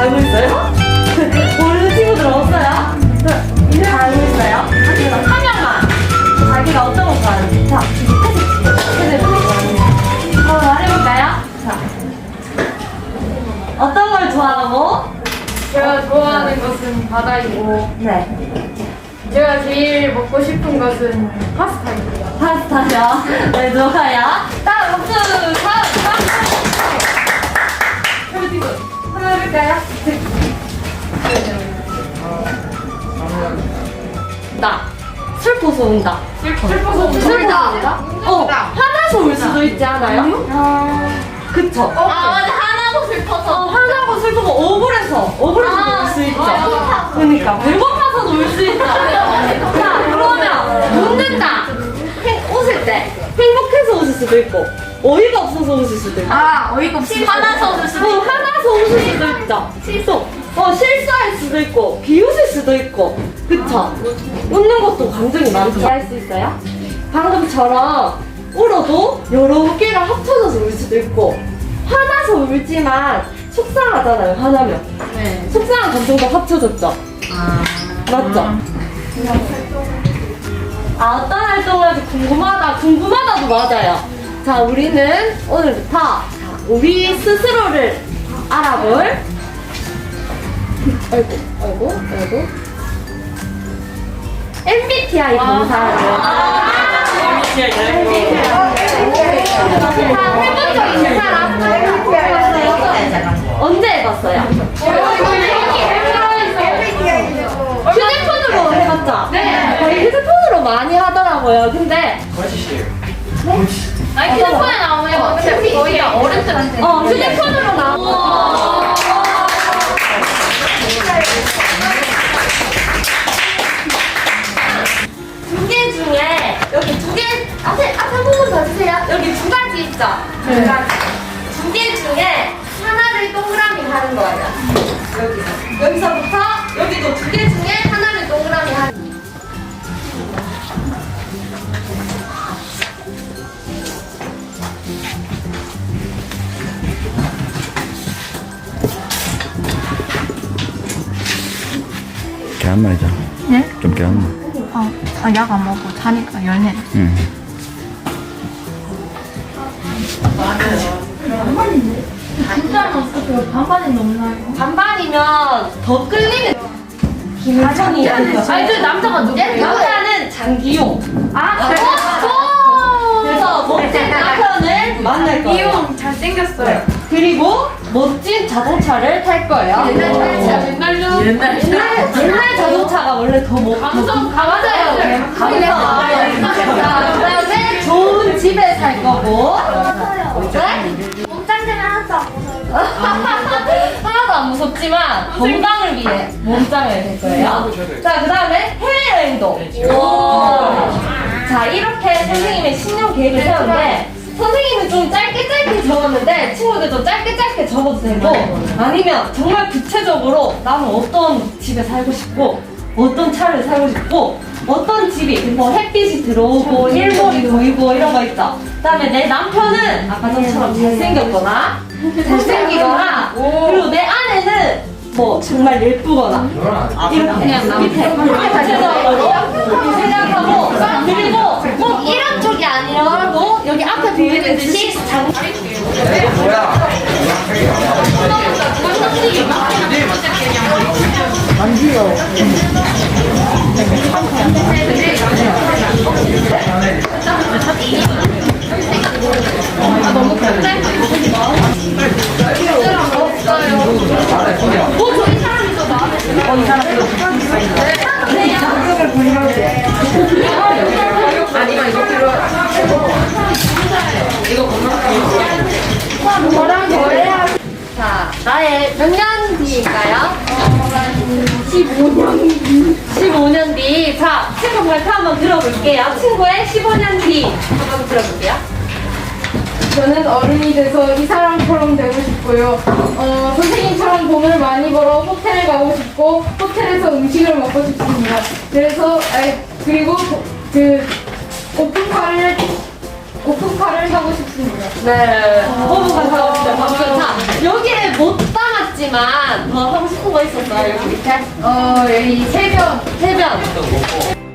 알고 있어요? 모르는 친구들 없어요? 이름 알고 있어요? 하지만 한 명만 자기가 어떤 거 좋아하는지 자, 그대로 한번 말해볼까요? 자, 어떤 걸 좋아하고? 제가 좋아하는 것은 바다이고 네, 제가 제일 먹고 싶은 것은 파스타입니다. 파스타요. 네, 누가요? 해볼까요? 나 슬퍼서 운다. 슬퍼서 옵니다. 슬퍼서 운다. 어 화나서 울 수도 있지 않아요? 그쵸. 아 맞아 하나고 슬퍼서 어, 화나고 슬프고 억울해서 억울해서 아, 울수 있죠. 아, 그러니까 배고파서도 울수 있죠. 자 그러면 웃는다. 행- 웃을 때 행복해서 웃을 수도 있고 어이가 없어서 웃을 수도 있고. 아 어이가 없습니다. 화나서 웃을 어, 수도 있고 화나서 있죠. 실수. 어, 실수할 수도 있고, 비웃을 수도 있고. 그쵸? 웃는 것도 감정이 많죠. 할 수 있어요? 방금처럼 울어도 여러 개가 합쳐져서 울 수도 있고, 화나서 울지만 속상하잖아요, 화나면. 네. 속상한 감정도 합쳐졌죠. 맞죠? 아, 어떤 활동을 할지 궁금하다, 궁금하다도 맞아요. 자, 우리는 오늘부터 자, 우리 스스로를 알아볼 아이고, 아이고, 아이고. MBTI 검사를. 다 해본 적 있는 사람? 언제 해봤어요? 가지 있죠? 두 가지. 두개 중에 하나를 동그라미 하는 거예요. 여기서 여기서부터 여기도 두 개 중에 하나를 동그라미 하는. 계란 말이잖아. 네? 좀 계란 말. 어, 아, 약 안 먹고 자니까 열네. 응. 진짜는 어떻게 반반이 넘나요? 반반이면 더 끌리는 김은천이 아니 저 남자가 누구? 남자는 장기용. 아, 그래? 그래서 멋진 남편을 만날 거예요. 이용 잘생겼어요. 그리고 멋진 자동차를 탈 거예요. 옛날 자동차, 옛날로. 옛날, 옛날 자동차가 원래 더 멋, 감성 강하잖아요. 감성 자, 그다음에 좋은 집에 살 거고 하나도 안 무섭지만 건강을 위해 몸짱을 될 거예요. 자, 그 다음에 해외여행도. 자, 이렇게 선생님의 신년 계획을 세웠는데, 선생님은 좀 짧게 짧게 적었는데, 친구들 좀 짧게 짧게 적어도 되고, 아니면 정말 구체적으로 나는 어떤 집에 살고 싶고, 어떤 차를 살고 싶고, 어떤 집이, 뭐 햇빛이 들어오고, 일몰이 보이고, 이런 거 있죠. 그 다음에 내 남편은 아까 전처럼 잘생겼거나, 잘생기거나, 그리고 내 아내는 뭐 정말 예쁘거나, 이렇게. 밑에 구체적으로 생각하고, 그리고 꼭 이런 쪽이 아니라고 여기 앞에 비밀듯이 자, 나의 몇 년 뒤일까요? 15년 뒤. 15년 뒤. 자, 친구 발표 한번 들어볼게요. 친구의 15년 뒤. 한번 들어볼게요. 저는 어른이 돼서 이 사람처럼 되고 싶고요. 어, 선생님처럼 돈을 많이 벌어 호텔에 가고 싶고 호텔에서 음식을 먹고 싶습니다. 그래서 아이, 그리고 그 오픈카를 오픈카를 사고 싶습니다. 네. 너무 감사합니다. 감사합니다. 여기에 못 담았지만 더 하고 싶은 거 있었어요? 여기 밑에? 어, 여기 세변 해변.